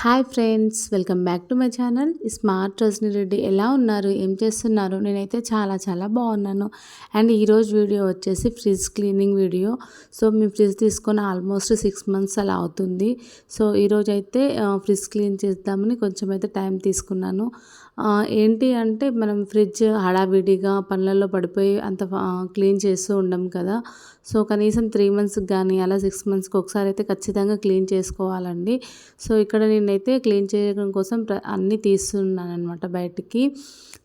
Hi friends welcome back to my channel. Smart Rajani Reddy ఎలా ఉన్నారు? ఏం చేస్తున్నారు? నేనైతే చాలా చాలా బాగున్నాను. అండ్ ఈరోజు వీడియో వచ్చేసి ఫ్రిడ్జ్ క్లీనింగ్ వీడియో. సో మీ ఫ్రిడ్జ్ తీసుకొని ఆల్మోస్ట్ సిక్స్ మంత్స్ అలా అవుతుంది. సో ఈరోజు అయితే ఫ్రిడ్జ్ క్లీన్ చేద్దామని కొంచెం అయితే టైం తీసుకున్నాను. ఏంటి అంటే మనం ఫ్రిడ్జ్ హడావిడిగా పనులలో పడిపోయి అంత క్లీన్ చేస్తూ ఉండం కదా. సో కనీసం త్రీ మంత్స్కి కానీ అలా సిక్స్ మంత్స్కి ఒకసారి అయితే ఖచ్చితంగా క్లీన్ చేసుకోవాలండి. సో ఇక్కడ నేనైతే క్లీన్ చేయడం కోసం అన్నీ తీస్తున్నాను అనమాట బయటికి.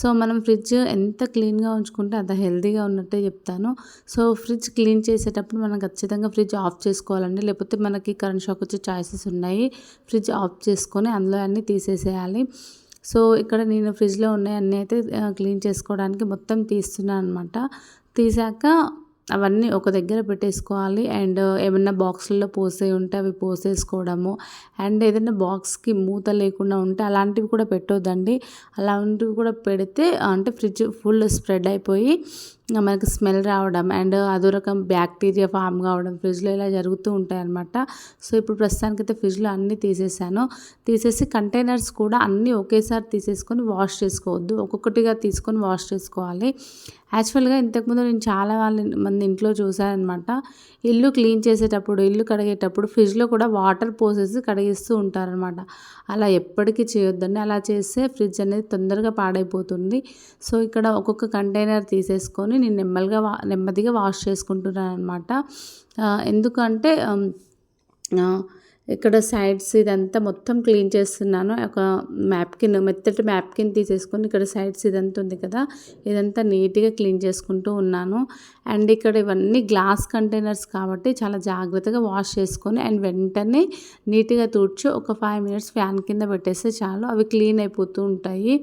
సో మనం ఫ్రిడ్జ్ ఎంత క్లీన్గా ఉంచుకుంటే అంత హెల్తీగా ఉన్నట్టే చెప్తాను. సో ఫ్రిడ్జ్ క్లీన్ చేసేటప్పుడు మనం ఖచ్చితంగా ఫ్రిడ్జ్ ఆఫ్ చేసుకోవాలండి. లేకపోతే మనకి కరెంట్ షాక్ వచ్చే ఛాయిసెస్ ఉన్నాయి. ఫ్రిడ్జ్ ఆఫ్ చేసుకొని అందులో అన్నీ తీసేసేయాలి. సో ఇక్కడ నేను ఫ్రిడ్జ్లో ఉన్నాయి అన్నీ అయితే క్లీన్ చేసుకోవడానికి మొత్తం తీస్తున్నాను అనమాట తీసాక అవన్నీ ఒక దగ్గర పెట్టేసుకోవాలి. అండ్ ఏమైనా బాక్స్లలో పోసే ఉంటే అవి పోసేసుకోవడము. అండ్ ఏదైనా బాక్స్కి మూత లేకుండా ఉంటే అలాంటివి కూడా పెట్టొద్దండి. అలాంటివి కూడా పెడితే అంటే ఫ్రిడ్జ్ ఫుల్ స్ప్రెడ్ అయిపోయి మనకి స్మెల్ రావడం అండ్ అదో రకం బ్యాక్టీరియా ఫామ్ కావడం ఫ్రిడ్జ్లో ఇలా జరుగుతూ ఉంటాయి అనమాట సో ఇప్పుడు ప్రస్తుతానికైతే ఫ్రిడ్జ్లో అన్నీ తీసేసాను. తీసేసి కంటైనర్స్ కూడా అన్నీ ఒకేసారి తీసేసుకొని వాష్ చేసుకోవద్దు. ఒక్కొక్కటిగా తీసుకొని వాష్ చేసుకోవాలి. యాక్చువల్గా ఇంతకుముందు నేను చాలా వాళ్ళ మంది ఇంట్లో చూశానమాట ఇల్లు క్లీన్ చేసేటప్పుడు ఇల్లు కడిగేటప్పుడు ఫ్రిడ్జ్లో కూడా వాటర్ పోసేసి కడిగిస్తూ ఉంటారనమాట అలా ఎప్పటికీ చేయొద్దండి. అలా చేస్తే ఫ్రిడ్జ్ అనేది తొందరగా పాడైపోతుంది. సో ఇక్కడ ఒక్కొక్క కంటైనర్ తీసేసుకొని నేను నెమ్మదిగా నెమ్మదిగా వాష్ చేసుకుంటున్నాను అనమాట ఎందుకంటే ఇక్కడ సైడ్స్ ఇదంతా మొత్తం క్లీన్ చేస్తున్నాను. ఒక మ్యాప్కిన్ మెత్తటి మ్యాప్కిన్ తీసేసుకొని ఇక్కడ సైడ్స్ ఇదంతా ఉంది కదా ఇదంతా నీట్గా క్లీన్ చేసుకుంటూ ఉన్నాను. అండ్ ఇక్కడ ఇవన్నీ గ్లాస్ కంటైనర్స్ కాబట్టి చాలా జాగ్రత్తగా వాష్ చేసుకొని అండ్ వెంటనే నీట్గా తుడిచి ఒక ఫైవ్ మినిట్స్ ఫ్యాన్ కింద పెట్టేస్తే చాలు. అవి క్లీన్ అయిపోతూ ఉంటాయి.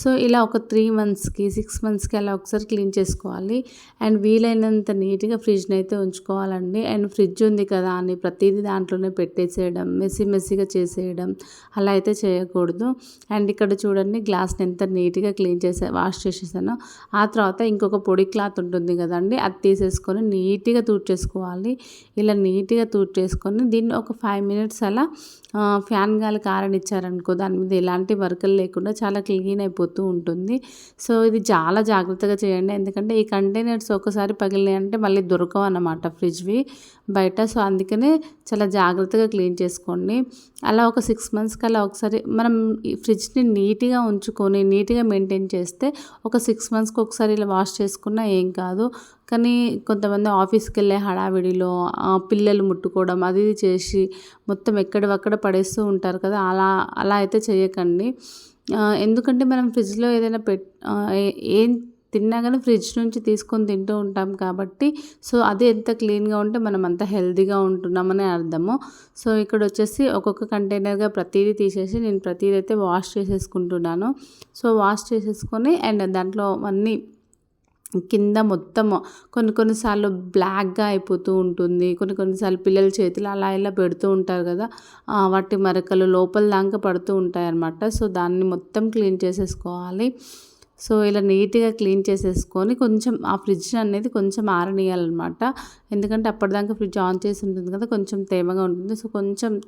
సో ఇలా ఒక త్రీ మంత్స్కి సిక్స్ మంత్స్కి అలా ఒకసారి క్లీన్ చేసుకోవాలి. అండ్ వీలైనంత నీట్గా ఫ్రిడ్జ్ని అయితే ఉంచుకోవాలండి. అండ్ ఫ్రిడ్జ్ ఉంది కదా అని ప్రతిదీ దాంట్లోనే పెట్టేసేయడం మెస్సీ మెస్సీగా చేసేయడం అలా అయితే చేయకూడదు. అండ్ ఇక్కడ చూడండి గ్లాస్ని ఎంత నీట్గా క్లీన్ చేసే వాష్ చేసేసాను. ఆ తర్వాత ఇంకొక పొడి క్లాత్ ఉంటుంది కదండి అది తీసేసుకొని నీట్గా తూడ్చేసుకోవాలి ఇలా నీట్గా తూడ్చేసుకొని దీన్ని ఒక ఫైవ్ మినిట్స్ అలా ఫ్యాన్ గాలి కారనిచ్చారనుకో దాని మీద ఎలాంటి వర్కలు లేకుండా చాలా క్లీన్ అయిపోతుంది. పోతూ ఉంటుంది. సో ఇది చాలా జాగ్రత్తగా చేయండి. ఎందుకంటే ఈ కంటైనర్స్ ఒకసారి పగిలినాయి అంటే మళ్ళీ దొరకవు అన్నమాట ఫ్రిడ్జ్వి బయట. సో అందుకనే చాలా జాగ్రత్తగా క్లీన్ చేసుకోండి. అలా ఒక సిక్స్ మంత్స్కి అలా ఒకసారి మనం ఈ ఫ్రిడ్జ్ని నీట్గా ఉంచుకొని నీట్గా మెయింటైన్ చేస్తే ఒక సిక్స్ మంత్స్కి ఒకసారి ఇలా వాష్ చేసుకున్నా ఏం కాదు. కానీ కొంతమంది ఆఫీస్కి వెళ్ళే హడావిడిలో పిల్లలు ముట్టుకోవడం అది ఇది చేసి మొత్తం ఎక్కడవక్కడ పడేస్తూ ఉంటారు కదా అలా అలా అయితే చేయకండి. ఎందుకంటే మనం ఫ్రిడ్జ్లో ఏదైనా పెట్ ఏం తిన్నా కానీ ఫ్రిడ్జ్ నుంచి తీసుకొని తింటూ ఉంటాం కాబట్టి సో అది ఎంత క్లీన్గా ఉంటే మనం అంత హెల్తీగా ఉంటున్నామని అర్థము. సో ఇక్కడ వచ్చేసి ఒక్కొక్క కంటైనర్గా ప్రతిదీ తీసేసి నేను ప్రతిదీ అయితే వాష్ చేసేసుకుంటున్నాను. సో వాష్ చేసేసుకొని అండ్ దాంట్లో అన్నీ కింద మొత్తం కొన్ని కొన్నిసార్లు బ్లాక్గా అయిపోతూ ఉంటుంది. కొన్ని కొన్నిసార్లు పిల్లల చేతులు అలా ఇలా పెడుతూ ఉంటారు కదా. వాటి మరకలు లోపల దాకా పడుతూ ఉంటాయి అన్నమాట సో దాన్ని మొత్తం క్లీన్ చేసేసుకోవాలి. సో ఇలా నీట్గా క్లీన్ చేసేసుకొని కొంచెం ఆ ఫ్రిడ్జ్ అనేది కొంచెం ఆరనియాలన్నమాట. ఎందుకంటే అప్పటిదాకా ఫ్రిడ్జ్ ఆన్ చేసి ఉంటుంది కదా కొంచెం తేమగా ఉంటుంది. సో కొంచెం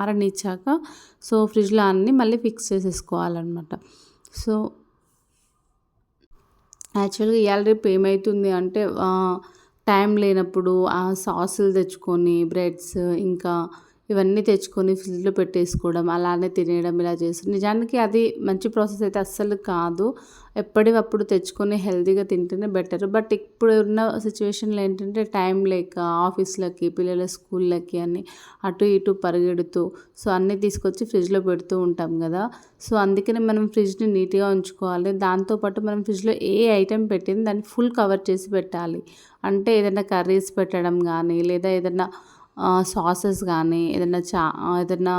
ఆరనిచ్చాక సో ఫ్రిడ్జ్లో అన్నీ మళ్ళీ ఫిక్స్ చేసేసుకోవాలన్నమాట. సో యాక్చువల్గా ఇవాళ రేపు ఏమవుతుంది అంటే టైం లేనప్పుడు ఆ సాసులు తెచ్చుకొని బ్రెడ్స్ ఇంకా ఇవన్నీ తెచ్చుకొని ఫ్రిడ్జ్లో పెట్టేసుకోవడం అలానే తినేయడం ఇలా చేస్తుంది నిజానికి అది మంచి ప్రాసెస్ అయితే అస్సలు కాదు. ఎప్పటికప్పుడు తెచ్చుకొని హెల్తీగా తింటేనే బెటర్. బట్ ఇప్పుడు ఉన్న సిచ్యువేషన్లో ఏంటంటే టైం లేక ఆఫీస్లకి పిల్లల స్కూళ్ళకి అని అటు ఇటు పరిగెడుతూ సో అన్నీ తీసుకొచ్చి ఫ్రిడ్జ్లో పెడుతూ ఉంటాం కదా. సో అందుకనే మనం ఫ్రిడ్జ్ని నీట్గా ఉంచుకోవాలి. దాంతోపాటు మనం ఫ్రిడ్జ్లో ఏ ఐటెం పెట్టింది దాన్ని ఫుల్ కవర్ చేసి పెట్టాలి. అంటే ఏదైనా కర్రీస్ పెట్టడం కానీ లేదా ఏదైనా సాసెస్ కానీ ఏదైనా చా ఏదైనా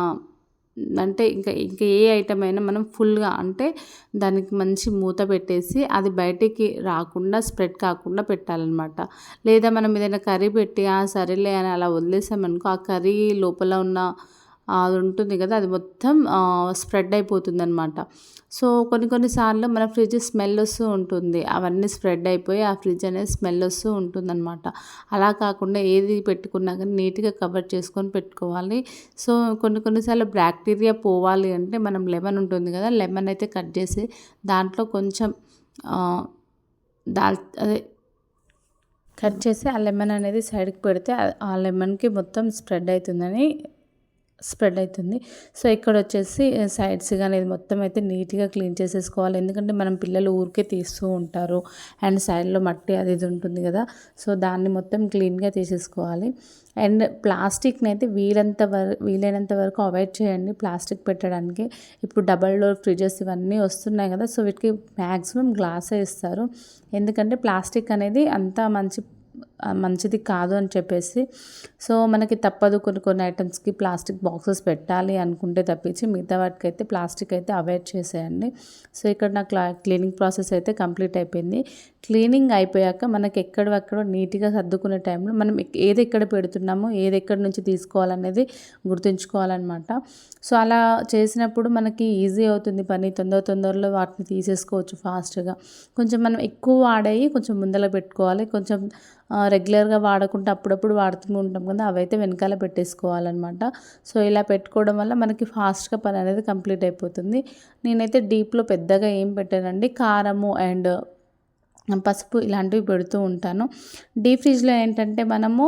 అంటే ఇంకా ఇంకా ఏ ఐటమ్ అయినా మనం ఫుల్గా అంటే దానికి మంచి మూత పెట్టేసి అది బయటికి రాకుండా స్ప్రెడ్ కాకుండా పెట్టాలన్నమాట. లేదా మనం ఏదైనా కర్రీ పెట్టి ఆ సరేలే అని అలా వదిలేసామనుకో ఆ కర్రీ లోపల ఉన్న అది ఉంటుంది కదా అది మొత్తం స్ప్రెడ్ అయిపోతుంది అనమాట సో కొన్ని కొన్నిసార్లు మన ఫ్రిడ్జ్ స్మెల్ వస్తూ ఉంటుంది. అవన్నీ స్ప్రెడ్ అయిపోయి ఆ ఫ్రిడ్జ్ అనేది స్మెల్ వస్తూ ఉంటుందన్నమాట. అలా కాకుండా ఏది పెట్టుకున్నా కానీ నీట్గా కవర్ చేసుకొని పెట్టుకోవాలి. సో కొన్ని కొన్నిసార్లు బ్యాక్టీరియా పోవాలి అంటే మనం లెమన్ ఉంటుంది కదా లెమన్ అయితే కట్ చేసి దాంట్లో కొంచెం దాల్ అదే కట్ చేసి ఆ లెమన్ అనేది సైడ్కి పెడితే ఆ లెమన్కి మొత్తం స్ప్రెడ్ అవుతుందని స్ప్రెడ్ అవుతుంది సో ఇక్కడ వచ్చేసి సైడ్స్ కానీ ఇది మొత్తం అయితే నీట్గా క్లీన్ చేసేసుకోవాలి. ఎందుకంటే మనం పిల్లలు ఊరికే తీస్తూ ఉంటారు. అండ్ సైడ్లో మట్టి అది ఇది ఉంటుంది కదా. సో దాన్ని మొత్తం క్లీన్గా తీసేసుకోవాలి. అండ్ ప్లాస్టిక్ని అయితే వీలంత వరకు వీలైనంత వరకు అవాయిడ్ చేయండి ప్లాస్టిక్ పెట్టడానికి. ఇప్పుడు డబల్ డోర్ ఫ్రిడ్జెస్ ఇవన్నీ వస్తున్నాయి కదా. సో వీటికి మ్యాక్సిమం గ్లాసే ఇస్తారు. ఎందుకంటే ప్లాస్టిక్ అనేది అంత మంచి మంచిది కాదు అని చెప్పేసి. సో మనకి తప్పదు కొన్ని కొన్ని ఐటమ్స్కి ప్లాస్టిక్ బాక్సెస్ పెట్టాలి అనుకుంటే తప్పించి మిగతా వాటికి అయితే ప్లాస్టిక్ అయితే అవాయిడ్ చేసేయండి. సో ఇక్కడ నా క్లా క్లీనింగ్ ప్రాసెస్ అయితే కంప్లీట్ అయిపోయింది. క్లీనింగ్ అయిపోయాక మనకి ఎక్కడెక్కడో నీట్గా సర్దుకునే టైంలో మనం ఏది ఎక్కడ పెడుతున్నామో ఏది ఎక్కడి నుంచి తీసుకోవాలనేది గుర్తుంచుకోవాలన్నమాట. సో అలా చేసినప్పుడు మనకి ఈజీ అవుతుంది పని. తొందర తొందరలో వాటిని తీసేసుకోవచ్చు ఫాస్ట్గా. కొంచెం మనం ఎక్కువ వాడేవి కొంచెం ముందర పెట్టుకోవాలి. కొంచెం రెగ్యులర్గా వాడకుండా అప్పుడప్పుడు వాడుతూ ఉంటాం కదా అవైతే వెనకాల పెట్టేసుకోవాలన్నమాట. సో ఇలా పెట్టుకోవడం వల్ల మనకి ఫాస్ట్గా పని అనేది కంప్లీట్ అయిపోతుంది. నేనైతే డీప్లో పెద్దగా ఏం పెట్టానండి కారము అండ్ పసుపు ఇలాంటివి పెడుతూ ఉంటాను. డీప్ ఫ్రిడ్జ్లో ఏంటంటే మనము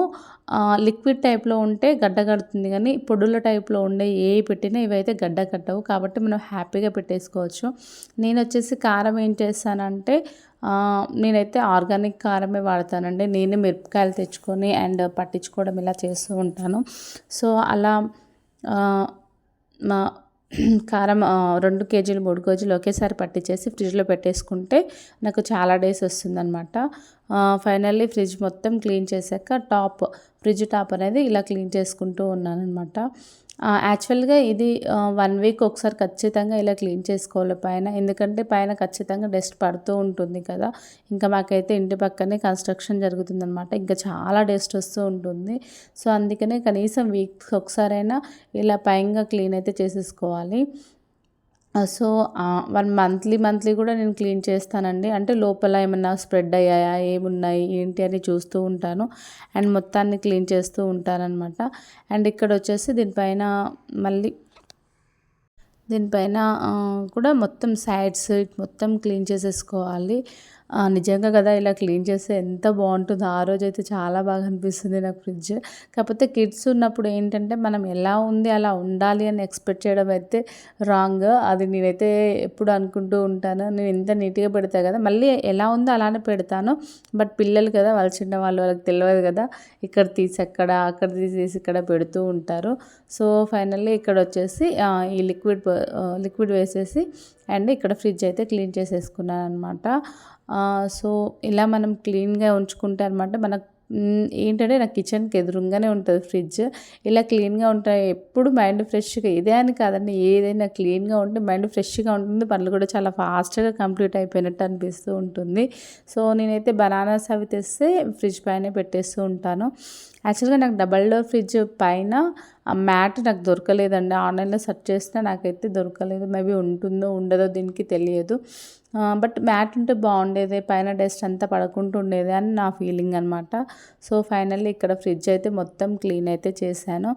లిక్విడ్ టైప్లో ఉంటే గడ్డ కడుతుంది కానీ పొడుల టైప్లో ఉండే ఏ పెట్టినా ఇవైతే గడ్డ కట్టవు. కాబట్టి మనం హ్యాపీగా పెట్టేసుకోవచ్చు. నేను వచ్చేసి కారం ఏం చేస్తానంటే నేనైతే ఆర్గానిక్ కారమే వాడతానండి. నేను మిరపకాయలు తెచ్చుకొని అండ్ పట్టించుకోవడం ఇలా చేస్తూ ఉంటాను. సో అలా మా కారం రెండు కేజీలు మూడు కేజీలు ఒకేసారి పట్టించేసి ఫ్రిడ్జ్లో పెట్టేసుకుంటే నాకు చాలా డేస్ వస్తుందన్నమాట. ఫైనల్లీ ఫ్రిడ్జ్ మొత్తం క్లీన్ చేశాక టాప్ ఫ్రిడ్జ్ టాప్ అనేది ఇలా క్లీన్ చేసుకుంటూ ఉన్నాను అనమాట యాక్చువల్గా ఇది వన్ వీక్ ఒకసారి ఖచ్చితంగా ఇలా క్లీన్ చేసుకోవాలి పైన. ఎందుకంటే పైన ఖచ్చితంగా డస్ట్ పడుతూ ఉంటుంది కదా. ఇంకా మాకైతే ఇంటి పక్కనే కన్స్ట్రక్షన్ జరుగుతుందనమాట ఇంకా చాలా డస్ట్ వస్తూ ఉంటుంది. సో అందుకనే కనీసం వీక్ ఒకసారైనా ఇలా పైన క్లీన్ అయితే చేసేసుకోవాలి. సో వన్ మంత్లీ మంత్లీ కూడా నేను క్లీన్ చేస్తానండి. అంటే లోపల ఏమన్నా స్ప్రెడ్ అయ్యాయా ఏమున్నాయి ఏంటి అని చూస్తూ ఉంటాను. అండ్ మొత్తాన్ని క్లీన్ చేస్తూ ఉంటానన్నమాట. అండ్ ఇక్కడ వచ్చేసి దీనిపైన మళ్ళీ దీనిపైన కూడా మొత్తం సైడ్స్ మొత్తం క్లీన్ చేసేసుకోవాలి. నిజంగా కదా ఇలా క్లీన్ చేస్తే ఎంత బాగుంటుందో. ఆ రోజు అయితే చాలా బాగా అనిపిస్తుంది నాకు ఫ్రిడ్జ్. కాకపోతే కిడ్స్ ఉన్నప్పుడు ఏంటంటే మనం ఎలా ఉంది అలా ఉండాలి అని ఎక్స్పెక్ట్ చేయడం అయితే రాంగ్. అది నేనైతే ఎప్పుడు అనుకుంటూ ఉంటాను. నేను ఎంత నీట్గా పెడతా కదా మళ్ళీ ఎలా ఉందో అలానే పెడతాను. బట్ పిల్లలు కదా వాళ్ళు చిన్న వాళ్ళు వాళ్ళకి తెలియదు కదా ఇక్కడ తీసి అక్కడ అక్కడ తీసేసి ఇక్కడ పెడుతూ ఉంటారు. సో ఫైనల్లీ ఇక్కడ వచ్చేసి ఈ లిక్విడ్ లిక్విడ్ వేసేసి అండ్ ఇక్కడ ఫ్రిడ్జ్ అయితే క్లీన్ చేసేసుకున్నాను అనమాట సో ఇలా మనం క్లీన్గా ఉంచుకుంటే అనమాట మనకు ఏంటంటే నా కిచెన్కి ఎదురుగానే ఉంటుంది ఫ్రిడ్జ్. ఇలా క్లీన్గా ఉంటాయి ఎప్పుడు మైండ్ ఫ్రెష్గా ఇదే అని కాదండి ఏదైనా క్లీన్గా ఉంటే మైండ్ ఫ్రెష్గా ఉంటుంది పనులు కూడా చాలా ఫాస్ట్గా కంప్లీట్ అయిపోయినట్టు అనిపిస్తూ ఉంటుంది. సో నేనైతే బనానాస్ అవి తెస్తే ఫ్రిడ్జ్ పైన పెట్టేస్తూ ఉంటాను. యాక్చువల్గా నాకు డబల్ డోర్ ఫ్రిడ్జ్ పైన ఆ మ్యాట్ నాకు దొరకలేదండి. ఆన్లైన్లో సెర్చ్ చేసినా నాకైతే దొరకలేదు. మేబీ ఉంటుందో ఉండదో దీనికి తెలియదు. బట్ మ్యాట్ ఉంటే బాగుండేది. పైన డస్ట్ అంతా పడకుండా ఉండేది అని నా ఫీలింగ్ అనమాట సో ఫైనల్లీ ఇక్కడ ఫ్రిడ్జ్ అయితే మొత్తం క్లీన్ అయితే చేశాను.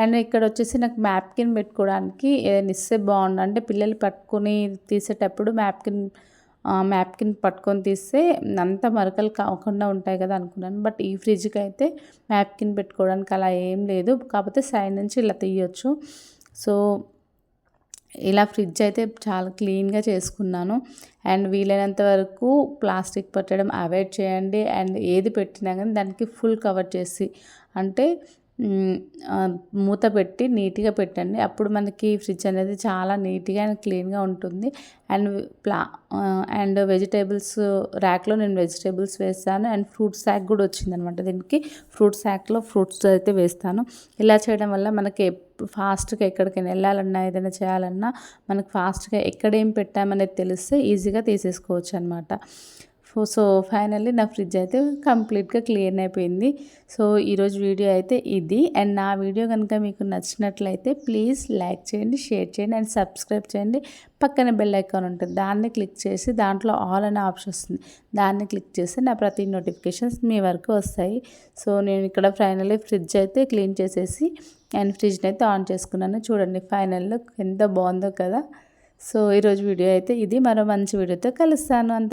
అండ్ ఇక్కడ వచ్చేసి నాకు మ్యాప్కిన్ పెట్టుకోవడానికి ఏదైనా ఇస్తే బాగుండు. అంటే పిల్లలు పట్టుకొని తీసేటప్పుడు మ్యాప్కిన్ మ్యాప్కిన్ పట్టుకొని తీస్తే అంత మరకలు కాకుండా ఉంటాయి కదా అనుకున్నాను. బట్ ఈ ఫ్రిడ్జ్కి అయితే మ్యాప్కిన్ పెట్టుకోవడానికి అలా ఏం లేదు. కాకపోతే సైడ్ నుంచి ఇలా తీయొచ్చు. సో ఇలా ఫ్రిడ్జ్ అయితే చాలా క్లీన్గా చేసుకున్నాను. అండ్ వీలైనంత వరకు ప్లాస్టిక్ పట్టడం అవాయిడ్ చేయండి. అండ్ ఏది పెట్టినా కానీ దానికి ఫుల్ కవర్ చేసి అంటే మూత పెట్టి నీట్గా పెట్టండి. అప్పుడు మనకి ఫ్రిడ్జ్ అనేది చాలా నీట్గా అండ్ క్లీన్గా ఉంటుంది. అండ్ ప్లా అండ్ వెజిటేబుల్స్ ర్యాక్లో నేను వెజిటేబుల్స్ వేస్తాను. అండ్ ఫ్రూట్ శాక్ కూడా వచ్చిందనమాట దీనికి. ఫ్రూట్ శాక్లో ఫ్రూట్స్ అయితే వేస్తాను. ఇలా చేయడం వల్ల మనకి ఫాస్ట్గా ఎక్కడికైనా వెళ్ళాలన్నా ఏదైనా చేయాలన్నా మనకు ఫాస్ట్గా ఎక్కడ ఏం పెట్టామనేది తెలిస్తే ఈజీగా తీసేసుకోవచ్చు అనమాట సో ఫైనల్లీ నా ఫ్రిడ్జ్ అయితే కంప్లీట్గా క్లియర్ అయిపోయింది. సో ఈరోజు వీడియో అయితే ఇది. అండ్ నా వీడియో కనుక మీకు నచ్చినట్లయితే ప్లీజ్ లైక్ చేయండి షేర్ చేయండి అండ్ సబ్స్క్రైబ్ చేయండి. పక్కన బెల్ ఐకాన్ ఉంటుంది. దాన్ని క్లిక్ చేసి దాంట్లో ఆల్ అనే ఆప్షన్ వస్తుంది. దాన్ని క్లిక్ చేస్తే నా ప్రతి నోటిఫికేషన్స్ మీ వరకు వస్తాయి. సో నేను ఇక్కడ ఫైనల్లీ ఫ్రిడ్జ్ అయితే క్లీన్ చేసేసి అండ్ ఫ్రిడ్జ్ని అయితే ఆన్ చేసుకున్నాను. చూడండి ఫైనల్లో ఎంత బాగుందో కదా. సో ఈరోజు వీడియో అయితే ఇది. మరో మంచి వీడియోతో కలుస్తాను. అంత